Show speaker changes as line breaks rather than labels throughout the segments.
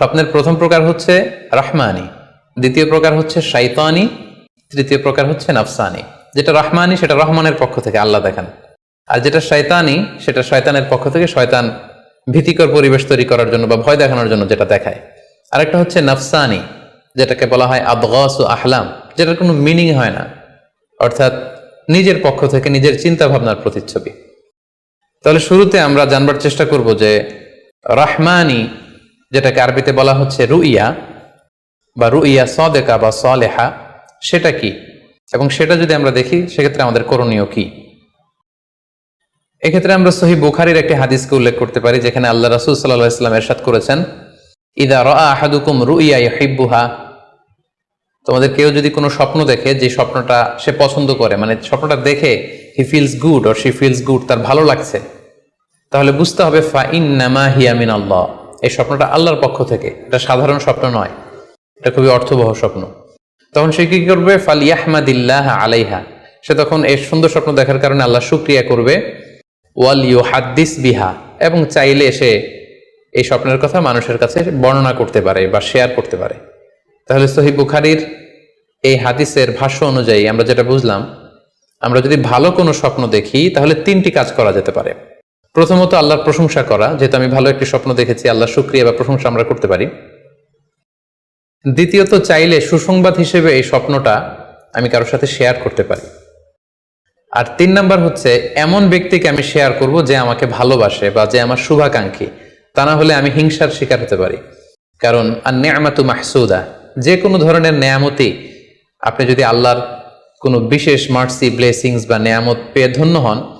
স্বপ্নের প্রথম প্রকার হচ্ছে রহমানি, দ্বিতীয় প্রকার হচ্ছে শাইতানি, তৃতীয় প্রকার হচ্ছে নাফসানি। যেটা রহমানি, সেটা রহমানের পক্ষ থেকে, আল্লাহ দেখান। আর যেটা শয়তানি সেটা শয়তানের পক্ষ থেকে শয়তান ভীতিকর পরিবেশ তৈরি করার জন্য বা ভয় দেখানোর জন্য যেটা দেখায়। আরেকটা হচ্ছে নাফসানি, যেটাকে বলা হয় আদগাস ও আহলাম, যেটার কোনো মিনিং হয় না। অর্থাৎ নিজের পক্ষ থেকে নিজের চিন্তা ভাবনার প্রতিচ্ছবি। তাহলে শুরুতে আমরা জানবার চেষ্টা করব যে রহমানি যেটাকে আরবিতে বলা হচ্ছে রুইয়া বা রুইয়া সদেকা বা সলেহা, সেটা কি? এবং সেটা যদি আমরা দেখি, সেক্ষেত্রে আমাদের করণীয় কি? এক্ষেত্রে আমরা সহি বুখারির একটি হাদিসকে উল্লেখ করতে পারি, যেখানে আল্লাহ রাসুল সাল্লাহ ইসলাম এরশাদ করেছেন, ইদা রা আহাদুকুম রুইয়া ইহিব্বুহা তোমাদের কেউ যদি কোনো স্বপ্ন দেখে, যে স্বপ্নটা সে পছন্দ করে মানে স্বপ্নটা দেখে he feels good or she feels good তার ভালো লাগছে, তাহলে বুঝতে হবে, ফা ইন্নামা হিয়ামিন আল্লাহ এই স্বপ্নটা আল্লাহর পক্ষ থেকে। এটা সাধারণ স্বপ্ন নয়। এটা খুবই অর্থবহ স্বপ্ন। তখন সে কি করবে? ফাল ইয়াহমাদিল্লাহ আলাইহা। সে তখন এই সুন্দর স্বপ্ন দেখার কারণে আল্লাহ শুক্রিয়া করবে। ওয়াল ইউ হাদ্দিস বিহা। এবং চাইলে সে এই স্বপ্নের কথা মানুষের কাছে বর্ণনা করতে পারে বা শেয়ার করতে পারে। তাহলে সহি বুখারির এই হাদিসের ভাষ্য অনুযায়ী আমরা যেটা বুঝলাম, আমরা যদি ভালো কোনো স্বপ্ন দেখি, তাহলে তিনটি কাজ করা যেতে পারে। প্রথমত আল্লাহর প্রশংসা করা, যেহেতু আমি ভালো একটি স্বপ্ন দেখেছি আল্লাহ শুক্রিয়া বা প্রশংসা আমরা করতে পারি। দ্বিতীয়ত, চাইলে সুসংবাদ হিসেবে এই স্বপ্নটা আমি কারোর সাথে শেয়ার করতে পারি। আর তিন নাম্বার হচ্ছে, এমন ব্যক্তিকে আমি শেয়ার করব যে আমাকে ভালোবাসে বা যে আমার শুভাকাঙ্ক্ষী। তা না হলে আমি হিংসার শিকার হতে পারি। কারণ আর নেয়ামাতু মাহসুদা, যে কোনো ধরনের নেয়ামতি আপনি যদি আল্লাহর কোনো বিশেষ মার্সি ব্লেসিংস বা নেয়ামত পেয়ে ধন্য হন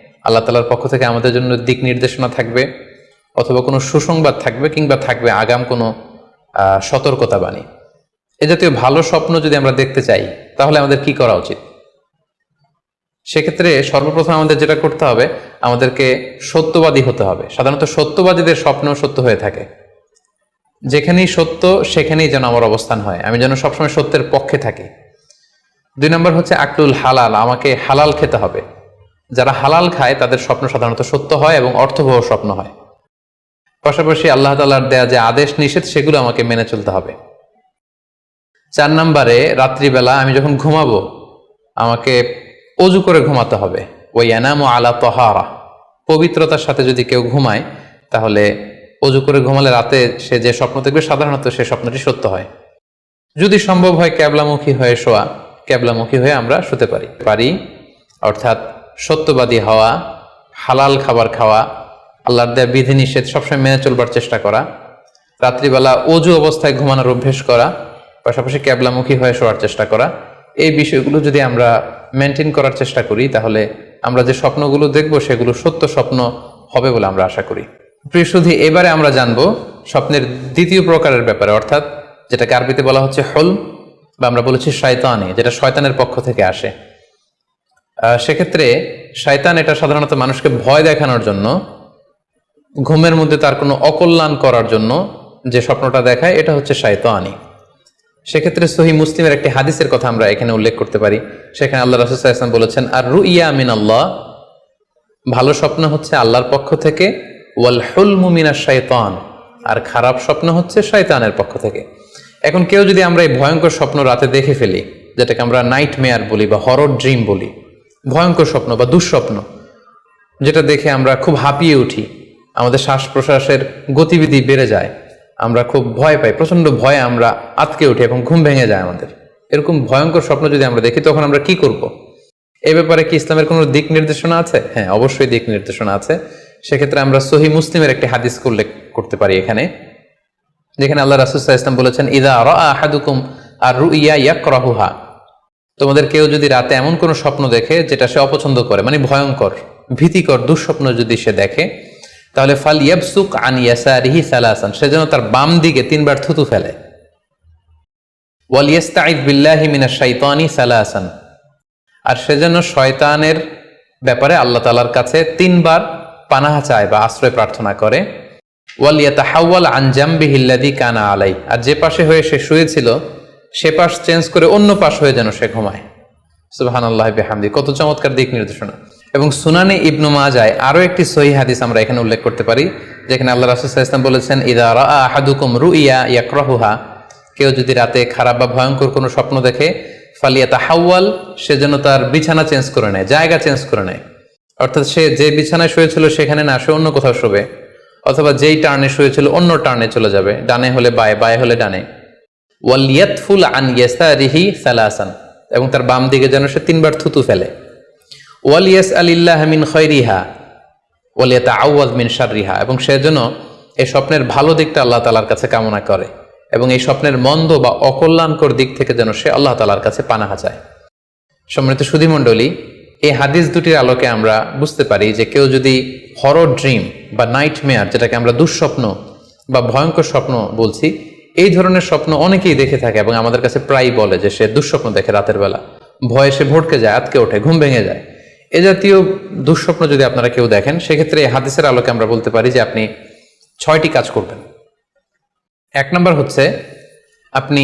আল্লাহ তালার পক্ষ থেকে আমাদের জন্য দিক নির্দেশনা থাকবে অথবা কোনো সুসংবাদ থাকবে কিংবা থাকবে আগাম কোনো সতর্কতা বাণী এ জাতীয় ভালো স্বপ্ন যদি আমরা দেখতে চাই, তাহলে আমাদের কি করা উচিত? সেক্ষেত্রে সর্বপ্রথম আমাদের যেটা করতে হবে, আমাদেরকে সত্যবাদী হতে হবে। সাধারণত সত্যবাদীদের স্বপ্ন সত্য হয়ে থাকে। যেখানেই সত্য, সেখানেই যেন আমার অবস্থান হয়। আমি যেন সবসময় সত্যের পক্ষে থাকি। দুই নম্বর হচ্ছে আকলুল হালাল, আমাকে হালাল খেতে হবে। যারা হালাল খায়, তাদের স্বপ্ন সাধারণত সত্য হয় এবং অর্থবহ স্বপ্ন হয়। পাশাপাশি আল্লাহ তালার দেয়া যে আদেশ নিষেধ, সেগুলো আমাকে মেনে চলতে হবে। চার নম্বরে, রাত্রিবেলা আমি যখন ঘুমাবো, আমাকে অজু করে ঘুমাতে হবে। ওই এনাম আলা তহারা। পবিত্রতার সাথে যদি কেউ ঘুমায়, তাহলে অজু করে ঘুমালে রাতে সে যে স্বপ্ন দেখবে, সাধারণত সে স্বপ্নটি সত্য হয়। যদি সম্ভব হয় ক্যাবলামুখী হয়ে শোয়া, ক্যাবলামুখী হয়ে আমরা শুতে পারি। পারি, অর্থাৎ সত্যবাদী হওয়া, হালাল খাবার খাওয়া, আল্লাহর দেয়া বিধি নিষেধ সবসময় মেনে চলবার চেষ্টা করা, রাত্রিবেলা অজু অবস্থায় ঘুমানোর অভ্যেস করা, পাশাপাশি ক্যাবলামুখী হয়ে শোয়ার চেষ্টা করা, এই বিষয়গুলো যদি আমরা মেনটেন করার চেষ্টা করি, তাহলে আমরা যে স্বপ্নগুলো দেখব, সেগুলো সত্য স্বপ্ন হবে বলে আমরা আশা করি। প্রিয় সুধী, এবারে আমরা জানব স্বপ্নের দ্বিতীয় প্রকারের ব্যাপারে, অর্থাৎ যেটাকে আরবিতে বলা হচ্ছে হল বা আমরা বলেছি শয়তানি, যেটা শয়তানের পক্ষ থেকে আসে। সেক্ষেত্রে শয়তান এটা সাধারণত মানুষকে ভয় দেখানোর জন্য, ঘুমের মধ্যে তার কোনো অকল্যাণ করার জন্য যে স্বপ্নটা দেখায়, এটা হচ্ছে শয়তানি। সেক্ষেত্রে সহি মুসলিমের একটি হাদিসের কথা আমরা এখানে উল্লেখ করতে পারি। সেখানে আল্লাহ রাসুল ইসলাম বলেছেন আর রু ইয়া মিন আল্লাহ ভালো স্বপ্ন হচ্ছে আল্লাহর পক্ষ থেকে ওয়াল হুল মুমিনা শয়তান আর খারাপ স্বপ্ন হচ্ছে শয়তানের পক্ষ থেকে। এখন কেউ যদি আমরা এই ভয়ঙ্কর স্বপ্ন রাতে দেখে ফেলি, যেটাকে আমরা নাইট মেয়ার বলি বা হরর ড্রিম বলি ভয়ঙ্কর স্বপ্ন বা দুঃস্বপ্ন, যেটা দেখে আমরা খুব হাঁপিয়ে উঠি। আমাদের শ্বাস প্রশ্বাসের গতিবিধি বেড়ে যায়। আমরা খুব ভয় পাই প্রচণ্ড ভয়ে আমরা আতকে উঠি এবং ঘুম ভেঙে যায় আমাদের। এরকম ভয়ঙ্কর স্বপ্ন যদি আমরা দেখি, তখন আমরা কি করব। এ ব্যাপারে কি ইসলামের কোনো দিক নির্দেশনা আছে? হ্যাঁ অবশ্যই দিক নির্দেশনা আছে। সেক্ষেত্রে আমরা সহি মুসলিমের একটি হাদিস উল্লেখ করতে পারি এখানে, যেখানে আল্লাহ রাসুসাহ ইসলাম বলেছেন, ইদা আহাদুকুম আর রু ইয়া ইয়াকরাহুহা। তোমাদের কেউ যদি রাতে এমন কোনো স্বপ্ন দেখে যেটা সে অপছন্দ করে মানে ভয়ঙ্কর, ভীতিকর, দুঃস্বপ্ন যদি সে দেখে, তাহলে ফাল ইয়াবসুক আন ইয়াসারিহি সালাসান, সে যেন তার বাম দিকে তিনবার থুতু ফেলে। ওয়ালিয়াস্তাইদ বিল্লাহি মিনা শাইতানি সালাসান, আর সেজন্য শয়তানের ব্যাপারে আল্লাহ তালার কাছে তিনবার পানাহা চায় বা আশ্রয় প্রার্থনা করে। ওয়াল ওয়ালিয়াতা হাওয়াল আনজাম্বি হিল্লাদি কানা আলাই আর যে পাশে হয়ে সে শুয়েছিল সে পাশ চেঞ্জ করে অন্য পাশ হয়ে যেন সে ঘুমায়। সুবাহান আল্লাহ হামদি কত চমৎকার দিক নির্দেশনা। এবং সুনানে ইবনু মাজায় আরও একটি সহি হাদিস আমরা এখানে উল্লেখ করতে পারি, যেখানে আল্লাহ রাসুল ইসলাম বলেছেন, ইদা রা আহাদুকুম রু ইয়া ইয়াকরাহুহা কেউ যদি রাতে খারাপ বা ভয়ঙ্কর কোনো স্বপ্ন দেখে ফালিয়াতা হাওয়াল সে যেন তার বিছানা চেঞ্জ করে নেয়, জায়গা চেঞ্জ করে নেয়। অর্থাৎ সে যে বিছানায় শুয়েছিল সেখানে না, সে অন্য কোথাও শোবে। অথবা যেই টার্নে শুয়েছিল, অন্য টার্নে চলে যাবে, ডানে হলে বায়ে বায়ে হলে ডানে। ওয়ালিয়াতফুল আন ইয়াস্তারিহি সালাসান, এবং তার বাম দিকে যেন সে তিনবার থুতু ফেলে। ওয়ালিয়াস আলিল্লাহ মিন খৈরিহা ওয়ালিয়াতা আউয়াজ মিন শাররিহা, এবং সে যেন এই স্বপ্নের ভালো দিকটা আল্লাহ তালার কাছে কামনা করে, এবং এই স্বপ্নের মন্দ বা অকল্যাণকর দিক থেকে যেন সে আল্লাহ তালার কাছে পানাহা চায়। সম্মানিত সুধীমণ্ডলী, এই হাদিস দুটির আলোকে আমরা বুঝতে পারি যে কেউ যদি হরর ড্রিম বা নাইট মেয়ার যেটাকে আমরা দুঃস্বপ্ন বা ভয়ঙ্কর স্বপ্ন বলছি এই ধরনের স্বপ্ন অনেকেই দেখে থাকে এবং আমাদের কাছে প্রায় বলে যে সে দুঃস্বপ্ন দেখে রাতের বেলা। ভয়ে সে ভটকে যায়, আতকে ওঠে, ঘুম ভেঙে যায়। এ জাতীয় দুঃস্বপ্ন যদি আপনারা কেউ দেখেন, সেক্ষেত্রে এই হাদিসের আলোকে আমরা বলতে পারি যে আপনি ছয়টি কাজ করবেন। এক নম্বর হচ্ছে, আপনি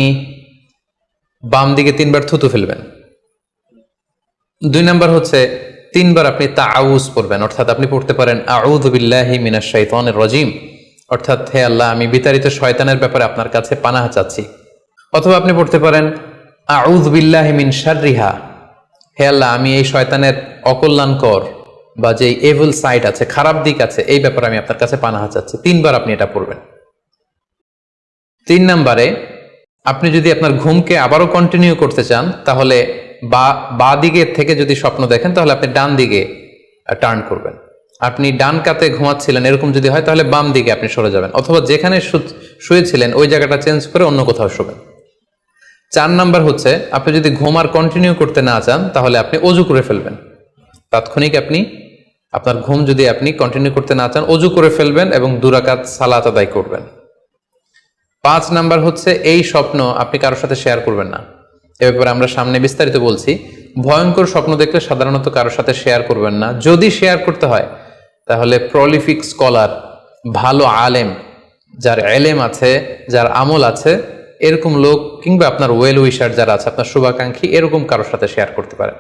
বাম দিকে তিনবার থুতু ফেলবেন। দুই নম্বর হচ্ছে, তিনবার আপনি তাউজ পড়বেন, অর্থাৎ আপনি পড়তে পারেন, আউযু বিল্লাহি মিনাশ শাইতানির রাজিম। অর্থাৎ, হে আল্লাহ, আমি বিতাড়িত শয়তানের ব্যাপারে আপনার কাছে পানাহা চাচ্ছি। অথবা আপনি পড়তে পারেন, আউযু বিল্লাহি মিন শাররিহা। হে আল্লাহ, আমি এই শয়তানের অকল্যাণকর বা যে এভুল সাইড আছে, খারাপ দিক আছে, এই ব্যাপারে আমি আপনার কাছে পানাহা চাচ্ছি। তিনবার আপনি এটা পড়বেন। তিন নাম্বারে, আপনি যদি আপনার ঘুমকে আবারও কন্টিনিউ করতে চান, তাহলে বা বা দিকে থেকে যদি স্বপ্ন দেখেন, তাহলে আপনি ডান দিকে টার্ন করবেন। আপনি ডান কাতে ঘুমাচ্ছিলেন, এরকম যদি হয় তাহলে বাম দিকে আপনি সরে যাবেন। অথবা যেখানে শুয়েছিলেন, ওই জায়গাটা চেঞ্জ করে অন্য কোথাও শোবেন। চার নাম্বার হচ্ছে, আপনি যদি ঘুম আর কন্টিনিউ করতে না চান, তাহলে আপনি অজু করে ফেলবেন। তাৎক্ষণিক আপনি, আপনার ঘুম যদি আপনি কন্টিনিউ করতে না চান, অজু করে ফেলবেন এবং দুরাকাত সালাত আদায় করবেন। পাঁচ নাম্বার হচ্ছে, এই স্বপ্ন আপনি কারোর সাথে শেয়ার করবেন না। এ ব্যাপারে আমরা সামনে বিস্তারিত বলছি। ভয়ঙ্কর স্বপ্ন দেখলে সাধারণত কারোর সাথে শেয়ার করবেন না। যদি শেয়ার করতে হয় তাহলে প্রলিফিক স্কলার ভালো আলেম, যার এলেম আছে, যার আমল আছে, এরকম লোক কিংবা আপনার ওয়েল উইশার যারা আছে, আপনার শুভাকাঙ্ক্ষী, এরকম কারোর সাথে শেয়ার করতে পারেন।